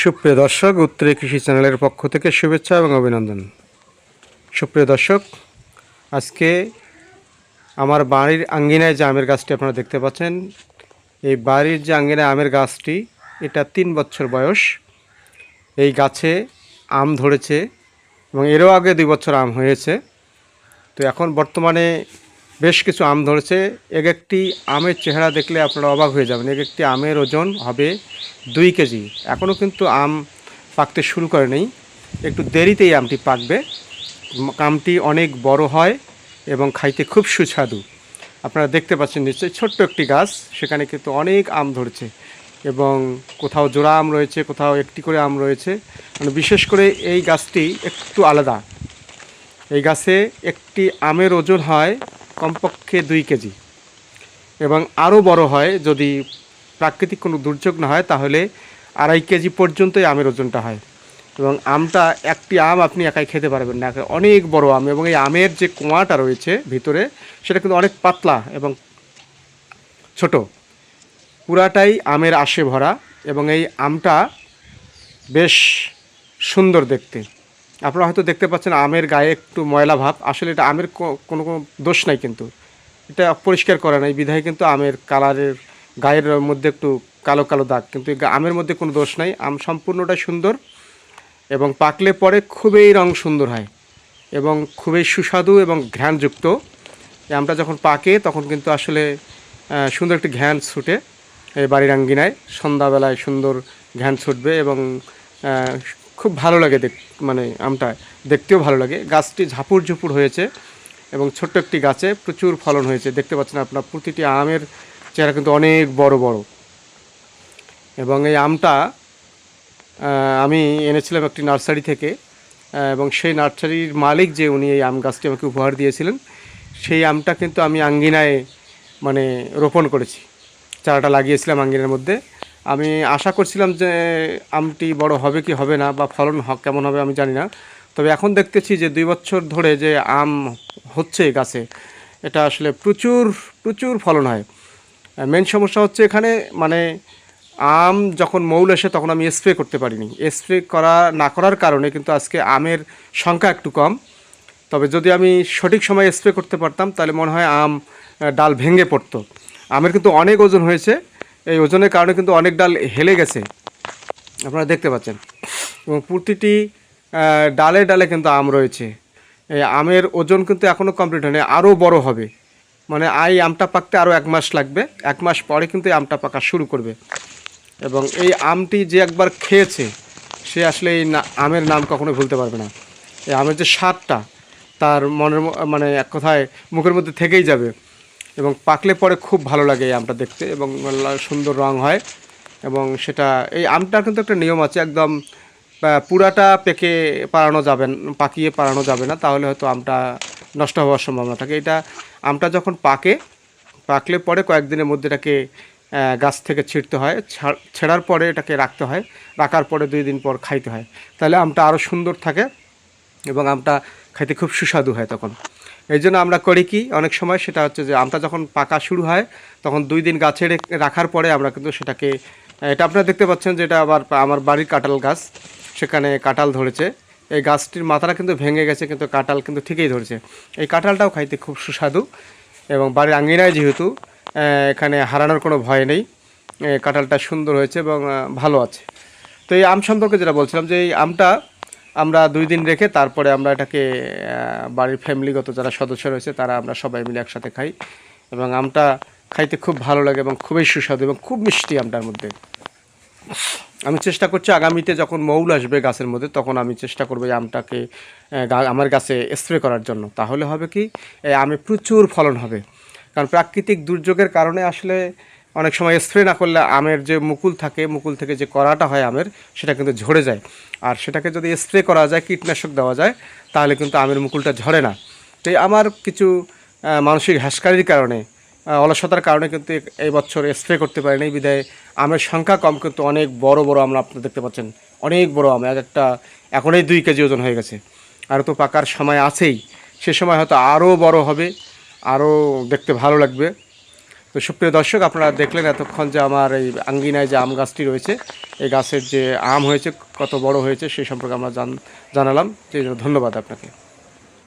সুপ্রিয় দর্শক, উত্তরে কৃষি চ্যানেলের পক্ষ থেকে শুভেচ্ছা এবং অভিনন্দন। সুপ্রিয় দর্শক, আজকে আমার বাড়ির আঙ্গিনায় যে আমের গাছটি আপনারা দেখতে পাচ্ছেন, এই বাড়ির যে আঙ্গিনায় আমের গাছটি, এটা তিন বছর বয়স। এই গাছে আম ধরেছে এবং এরও আগে দুই বছর আম হয়েছে। তো এখন বর্তমানে বেশ কিছু আম ধরেছে। এক একটি আমের চেহারা দেখলে আপনারা অবাক হয়ে যাবেন। এক একটি আমের ওজন হবে দুই কেজি। এখনও কিন্তু আম পাকতে শুরু করে নেই। একটু দেরিতেই আমটি পাকবে। আমটি অনেক বড় হয় এবং খাইতে খুব সুস্বাদু। আপনারা দেখতে পাচ্ছেন নিশ্চয়ই ছোট্ট একটি গাছ, সেখানে কিন্তু অনেক আম ধরেছে এবং কোথাও জোড়া আম রয়েছে, কোথাও একটি করে আম রয়েছে। মানে বিশেষ করে এই গাছটি একটু আলাদা। এই গাছে একটি আমের ওজন হয় কমপক্ষে দুই কেজি এবং আরও বড় হয় যদি প্রাকৃতিক কোনো দুর্যোগ না হয়, তাহলে আড়াই কেজি পর্যন্তই আমের ওজনটা হয়। এবং আমটা একটি আম আপনি একাই খেতে পারবেন না অনেক বড় আম এবং এই আমের যে কোয়াটা রয়েছে ভিতরে, সেটা কিন্তু অনেক পাতলা এবং ছোট। পুরাটাই আমের আশে ভরা এবং এই আমটা বেশ সুন্দর দেখতে। আপনারা হয়তো দেখতে পাচ্ছেন আমের গায়ে একটু ময়লা ভাব, আসলে এটা আমের কোনো কোনো দোষ নাই কিন্তু। এটা পরিষ্কার করা নাই, বিধায় কিন্তু আমের কালারের গায়ের মধ্যে একটু কালো কালো দাগ, কিন্তু আমের মধ্যে কোনো দোষ নাই। আম সম্পূর্ণটাই সুন্দর এবং পাকলে পরে খুবই রং সুন্দর হয় এবং খুবই সুস্বাদু এবং ঘ্রাণযুক্ত। আমটা যখন পাকে তখন কিন্তু আসলে সুন্দর একটি ঘ্যান ছুটে এই বাড়ির আঙ্গিনায়। সন্ধ্যাবেলায় সুন্দর ঘ্যান ছুটবে এবং খুব ভালো লাগে দেখ মানে আমটা দেখতেও ভালো লাগে। গাছটি ঝাপুর ঝুপুর হয়েছে এবং ছোট্ট একটি গাছে প্রচুর ফলন হয়েছে। দেখতে পাচ্ছেন আপনার, প্রতিটি আমের চেহারা কিন্তু অনেক বড় বড়। এবং এই আমটা আমি এনেছিলাম একটি নার্সারি থেকে এবং সেই নার্সারির মালিক যে উনি এই আম গাছটি আমাকে উপহার দিয়েছিলেন, সেই আমটা কিন্তু আমি আঙ্গিনায় মানে রোপণ করেছি। চারাটা লাগিয়েছিলাম আঙ্গিনার মধ্যে। আমি আশা করছিলাম যে আমটি বড় হবে কি হবে না, বা ফলন কেমন হবে আমি জানি না। তবে এখন দেখতেছি যে দুই বছর ধরে যে আম হচ্ছে গাছে, এটা আসলে প্রচুর প্রচুর ফলন হয়। মেন সমস্যা হচ্ছে এখানে মানে আম যখন মৌল আসে তখন আমি স্প্রে করতে পারিনি। স্প্রে করা, না করার কারণে কিন্তু আজকে আমের সংখ্যা একটু কম। তবে যদি আমি সঠিক সময়ে স্প্রে করতে পারতাম, তাহলে মনে হয় আম ডাল ভেঙে পড়তো। আমের কিন্তু অনেক ওজন হয়েছে। এই ওজনের কারণে কিন্তু অনেক ডাল হেলে গেছে। আপনারা দেখতে পাচ্ছেন। এবং প্রতিটি ডালে ডালে কিন্তু আম রয়েছে। এই আমের ওজন কিন্তু এখনও কমপ্লিট হয়নি, আরও বড় হবে। মানে এই আমটা পাকতে আরও এক মাস লাগবে। এক মাস পরে কিন্তু এই আমটা পাকা শুরু করবে। এবং এই আমটি যে একবার খেয়েছে, সে আসলে এই আমের নাম কখনো ভুলতে পারবে না। এই আমের যে স্বাদটা, তার মনের মানে এক কথায় মুখের মধ্যে থেকেই যাবে। এবং পাকলে পরে খুব ভালো লাগে এই আমটা দেখতে এবং সুন্দর রং হয়। এবং সেটা, এই আমটার কিন্তু একটা নিয়ম আছে, একদম পুরাটা পেকে পাড়ানো যাবে পাকিয়ে পাড়ানো যাবে না। তাহলে হয়তো আমটা নষ্ট হওয়ার সম্ভাবনা থাকে। এটা আমটা যখন পাকে, পাকলে পরে কয়েকদিনের মধ্যে এটাকে গাছ থেকে ছিঁড়তে হয়। ছাড়- ছেঁড়ার পরে এটাকে রাখতে হয়। রাখার পরে দুই দিন পর খাইতে হয়। তাহলে আমটা আরও সুন্দর থাকে এবং আমটা খাইতে খুব সুস্বাদু হয় তখন। এই জন্য আমরা করি কি, অনেক সময় সেটা হচ্ছে যে আমটা যখন পাকা শুরু হয়, তখন দুই দিন গাছে রাখার পরে আমরা কিন্তু সেটাকে, এটা আপনারা দেখতে পাচ্ছেন যেটা আবার, আমার বাড়ির কাঁঠাল গাছ, সেখানে কাঁঠাল ধরেছে। এই গাছটির মাথাটা কিন্তু ভেঙে গেছে, কিন্তু কাঁঠাল কিন্তু ঠিকই ধরেছে। এই কাঁঠালটাও খাইতে খুব সুস্বাদু এবং বাড়ির আঙিনায় যেহেতু এখানে হারানোর কোনো ভয় নেই। কাঁঠালটা সুন্দর হয়েছে এবং ভালো আছে। তো এই আম সম্পর্কে যেটা বলছিলাম যে এই আমটা আমরা দুই দিন রেখে তারপরে আমরা এটাকে বাড়ির ফ্যামিলিগত যারা সদস্য রয়েছে তারা আমরা সবাই মিলে একসাথে খাই এবং আমটা খাইতে খুব ভালো লাগে এবং খুবই সুস্বাদু এবং খুব মিষ্টি আমটার মধ্যে। আমি চেষ্টা করছি আগামীতে যখন মৌল আসবে গাছের মধ্যে, তখন আমি চেষ্টা করব আমটাকে আমার গাছে স্প্রে করার জন্য। তাহলে হবে কি আমে প্রচুর ফলন হবে। কারণ প্রাকৃতিক দুর্যোগের কারণে আসলে অনেক সময় স্প্রে না করলে আমের যে মুকুল থাকে, মুকুল থেকে যে করাটা হয় আমের, সেটা কিন্তু ঝরে যায়। আর সেটাকে যদি স্প্রে করা যায়, কীটনাশক দেওয়া যায়, তাহলে কিন্তু আমের মুকুলটা ঝরে না। তো আমার কিছু মানসিক হ্যাসকারির কারণে অলসতার কারণে কিন্তু এই বছর স্প্রে করতে পারিনি। বিধায় আমের সংখ্যা কম, কিন্তু অনেক বড় বড় আমরা আপনারা দেখতে পাচ্ছেন। অনেক বড় আম, এক একটা এখনই দুই কেজি ওজন হয়ে গেছে। আর তো পাকার সময় আছেই, সে সময় হয়তো আরও বড় হবে, আরও দেখতে ভালো লাগবে। তো সুপ্রিয় দর্শক, আপনারা দেখলেন এতক্ষণ যে আমার এই আঙ্গিনায় যে আম গাছটি রয়েছে, এই গাছের যে আম হয়েছে, কত বড় হয়েছে সেই সম্পর্কে আমরা জান জানালাম। ধন্যবাদ আপনাকে।